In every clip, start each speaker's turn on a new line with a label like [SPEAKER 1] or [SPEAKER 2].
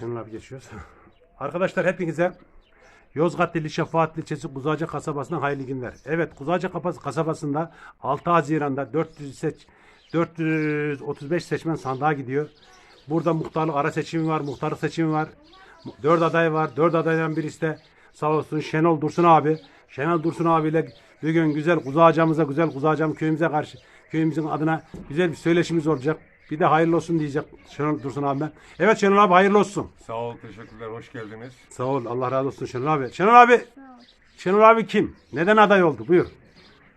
[SPEAKER 1] Şenol abi geçiyoruz. Arkadaşlar hepinize Yozgat ili Şefaat ilçesi Kuzaca kasabasından hayırlı günler. Evet Kapas- kasabasında 6 Haziran'da 400 seç 435 seçmen sandığa gidiyor. Burada muhtarlık ara seçimi var, muhtarlık seçimi var. 4 aday var. 4 adaydan birisi de sağ olsun Şenol Dursun abi. Şenol Dursun abiyle bugün güzel Kuzacamıza, güzel Kuzacam köyümüze karşı köyümüzün adına güzel bir söyleşimiz olacak. Bir de hayırlı olsun diyecek Şenol Dursun abi. Evet Şenol abi hayırlı olsun.
[SPEAKER 2] Sağ ol, teşekkürler, hoş geldiniz.
[SPEAKER 1] Sağ ol. Allah razı olsun Şenol abi. Şenol abi. Şenol abi kim? Neden aday oldu? Buyur.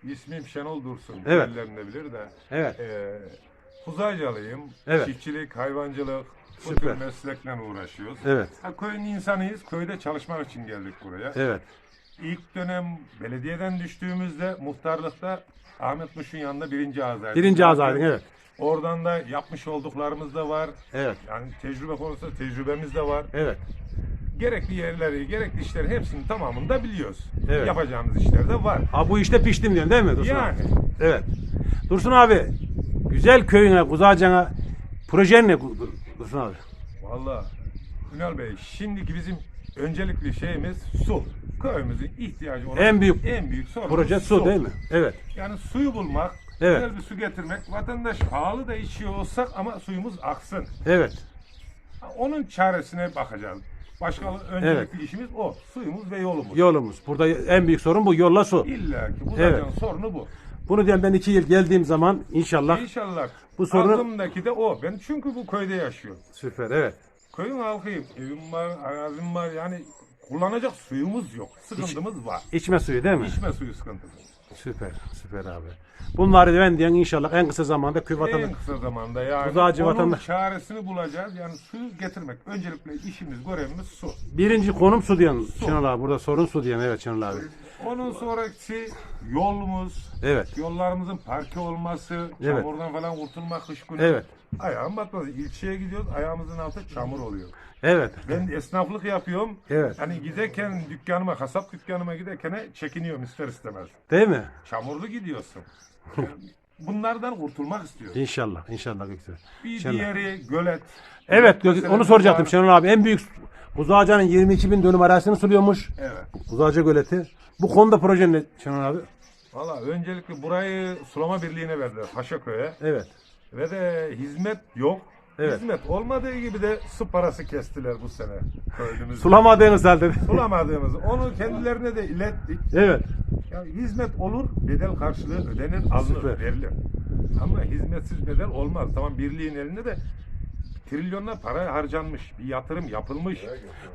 [SPEAKER 2] İsmim Şenol Dursun,
[SPEAKER 1] Evet.
[SPEAKER 2] diğerlerinde bilir de.
[SPEAKER 1] Evet.
[SPEAKER 2] Ee, Huzaycalıyım,
[SPEAKER 1] Evet.
[SPEAKER 2] çiftçilik, hayvancılık, bu
[SPEAKER 1] Süper.
[SPEAKER 2] tür meslekle uğraşıyoruz.
[SPEAKER 1] Evet.
[SPEAKER 2] Ha, köyün insanıyız, köyde çalışmak için geldik buraya.
[SPEAKER 1] Evet.
[SPEAKER 2] İlk dönem belediyeden düştüğümüzde muhtarlıkta Ahmet Muş'un yanında birinci ağzaydı.
[SPEAKER 1] Birinci azaydın evet.
[SPEAKER 2] Oradan da yapmış olduklarımız da var.
[SPEAKER 1] Evet.
[SPEAKER 2] Yani tecrübe konusunda tecrübemiz de var.
[SPEAKER 1] Evet.
[SPEAKER 2] Gerekli yerleri, gerekli işleri hepsinin tamamını da biliyoruz.
[SPEAKER 1] Evet.
[SPEAKER 2] Yapacağımız işler de var.
[SPEAKER 1] Ha bu işte piştim diyorsun değil mi Dursun
[SPEAKER 2] Yani.
[SPEAKER 1] abi? Evet. Dursun abi. Güzel köyüne, Kuzacana projen ne Dursun abi?
[SPEAKER 2] Valla Ünal Bey şimdiki bizim öncelikli şeyimiz su. Köyümüzün ihtiyacı olan
[SPEAKER 1] En büyük
[SPEAKER 2] en büyük sorun
[SPEAKER 1] Proje su değil mi? Evet.
[SPEAKER 2] Yani suyu bulmak,
[SPEAKER 1] Evet.
[SPEAKER 2] güzel bir su getirmek. Vatandaş pahalı da içiyor olsak ama suyumuz aksın.
[SPEAKER 1] Evet.
[SPEAKER 2] Onun çaresine bakacağız. Başka öncelikli işimiz o. Suyumuz ve yolumuz.
[SPEAKER 1] Yolumuz. Burada en büyük sorun bu. Yolla su.
[SPEAKER 2] İlla ki bu
[SPEAKER 1] Evet.
[SPEAKER 2] sorunu bu.
[SPEAKER 1] Bunu diyen ben iki yıl geldiğim zaman inşallah
[SPEAKER 2] İnşallah.
[SPEAKER 1] Bu sorunu-
[SPEAKER 2] Aklımdaki de o. Ben çünkü bu köyde yaşıyorum.
[SPEAKER 1] süper evet.
[SPEAKER 2] Köyün halkıyım. Evim var, arazim var. Yani kullanacak suyumuz yok. Sıkıntımız var.
[SPEAKER 1] İçme suyu değil mi?
[SPEAKER 2] İçme suyu sıkıntısı.
[SPEAKER 1] Süper. Süper abi. Bunları ben diyen inşallah en kısa zamanda köy
[SPEAKER 2] En kısa zamanda yani
[SPEAKER 1] Kuzacı
[SPEAKER 2] onun
[SPEAKER 1] vatandaş-
[SPEAKER 2] çaresini bulacağız. Yani suyu getirmek. Öncelikle işimiz, görevimiz su.
[SPEAKER 1] Birinci konum su diyen Şenol abi. Burada sorun su diyen evet Şenol abi.
[SPEAKER 2] Onun sonraki yolumuz,
[SPEAKER 1] Evet.
[SPEAKER 2] yollarımızın parke olması,
[SPEAKER 1] Evet.
[SPEAKER 2] çamurdan falan kurtulmak kış günü.
[SPEAKER 1] Evet.
[SPEAKER 2] Ayağım batmaz. İlçeye gidiyoruz, ayağımızın altı çamur oluyor.
[SPEAKER 1] Evet.
[SPEAKER 2] Ben esnaflık yapıyorum.
[SPEAKER 1] Evet.
[SPEAKER 2] Hani giderken dükkanıma, kasap dükkanıma giderken çekiniyorum ister istemez.
[SPEAKER 1] Değil mi?
[SPEAKER 2] Çamurlu gidiyorsun. Bunlardan kurtulmak istiyorum.
[SPEAKER 1] İnşallah. İnşallah güzel.
[SPEAKER 2] Bir
[SPEAKER 1] İnşallah.
[SPEAKER 2] diğeri gölet.
[SPEAKER 1] Evet
[SPEAKER 2] Gölet
[SPEAKER 1] Gök- onu soracaktım
[SPEAKER 2] var.
[SPEAKER 1] Şenol abi. En büyük Kuzaca'nın 22 bin dönüm arazisini suluyormuş.
[SPEAKER 2] Evet.
[SPEAKER 1] Kuzaca Göleti. Bu konuda proje ne Şenol abi?
[SPEAKER 2] Valla öncelikle burayı sulama birliğine verdiler Paşaköy'e.
[SPEAKER 1] Evet.
[SPEAKER 2] Ve de hizmet yok.
[SPEAKER 1] Evet.
[SPEAKER 2] Hizmet olmadığı gibi de su parası kestiler bu sene köylümüzde.
[SPEAKER 1] Sulamadığınız halde.
[SPEAKER 2] Sulamadığımız. Onu kendilerine de ilettik.
[SPEAKER 1] evet.
[SPEAKER 2] Ya hizmet olur, bedel karşılığı ödenir, alınır,
[SPEAKER 1] Süper.
[SPEAKER 2] verilir. Ama hizmetsiz bedel olmaz. Tamam birliğin elinde de trilyonlar para harcanmış, bir yatırım yapılmış.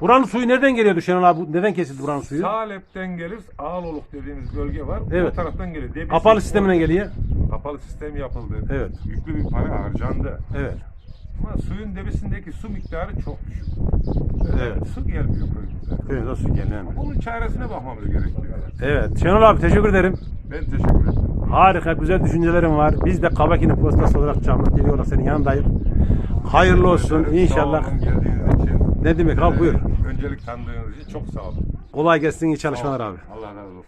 [SPEAKER 1] Buranın suyu nereden geliyordu Şenol abi? Neden kesildi buranın suyu?
[SPEAKER 2] Salep'ten gelir, Ağaloluk dediğimiz bölge var.
[SPEAKER 1] Evet.
[SPEAKER 2] O taraftan geliyor. Debisi-
[SPEAKER 1] Kapalı sistemine geliyor.
[SPEAKER 2] Kapalı sistem yapıldı.
[SPEAKER 1] Evet.
[SPEAKER 2] Yüklü bir para harcandı.
[SPEAKER 1] Evet.
[SPEAKER 2] Ama suyun debisindeki su miktarı çok düşük.
[SPEAKER 1] Evet.
[SPEAKER 2] Su gelmiyor köyümüze.
[SPEAKER 1] Köyünüze su geliyor.
[SPEAKER 2] Onun çaresine bakmamız gerekiyor.
[SPEAKER 1] Evet. Şenol abi teşekkür ederim.
[SPEAKER 2] Ben teşekkür ederim.
[SPEAKER 1] Harika güzel düşüncelerim var. Biz de Kabakini postası olarak Çamlık TV olarak senin yanındayım. Hayırlı olsun inşallah.
[SPEAKER 2] Sağ olun geldiğiniz için.
[SPEAKER 1] Ne demek abi buyur.
[SPEAKER 2] Öncelik tanıdığınız için çok sağ olun.
[SPEAKER 1] Kolay gelsin iyi çalışmalar abi.
[SPEAKER 2] Allah razı olsun.